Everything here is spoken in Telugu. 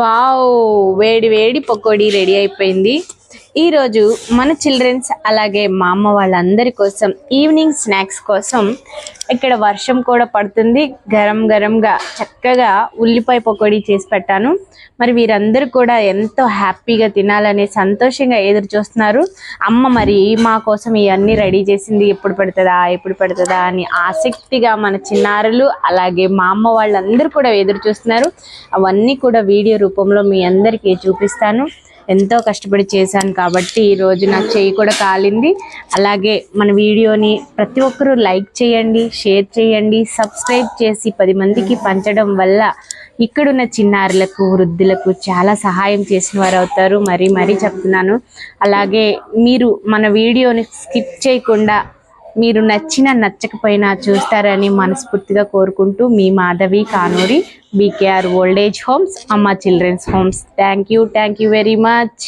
వావ్ వేడి వేడి పకోడీ రెడీ అయిపోయింది. ఈరోజు మన చిల్డ్రన్స్ అలాగే మా అమ్మ వాళ్ళందరి కోసం ఈవినింగ్ స్నాక్స్ కోసం ఇక్కడ వర్షం కూడా పడుతుంది. గరం గరంగా చక్కగా ఉల్లిపాయ పకోడీ చేసి పెట్టాను. మరి వీరందరూ కూడా ఎంతో హ్యాపీగా తినాలని సంతోషంగా ఎదురు చూస్తున్నారు. అమ్మ మరి మా కోసం ఇవన్నీ రెడీ చేసింది. ఎప్పుడు పెడుతుందా ఎప్పుడు పెడుతుందా అని ఆసక్తిగా మన చిన్నారులు అలాగే మా అమ్మ వాళ్ళందరూ కూడా ఎదురు చూస్తున్నారు. అవన్నీ కూడా వీడియో రూపంలో మీ అందరికీ చూపిస్తాను. ఎంతో కష్టపడి చేశాను కాబట్టి ఈ రోజు చేయి కూడా కాలింది. అలాగే మన వీడియోని ప్రతి ఒక్కరూ లైక్ చేయండి షేర్ చేయండి సబ్స్క్రైబ్ చేసి పది మందికి పంచడం వల్ల ఇక్కడున్న చిన్నారులకు వృద్ధులకు చాలా సహాయం చేసిన వారు అవుతారు. మరీ మరీ చెప్తున్నాను. అలాగే మీరు మన వీడియోని స్కిప్ చేయకుండా మీరు నచ్చిన నచ్చకపోయినా చూస్తారని మనస్ఫూర్తిగా కోరుకుంటూ మీ Madhavi Kanuri BKR old age homes Amma children's homes thank you thank you very much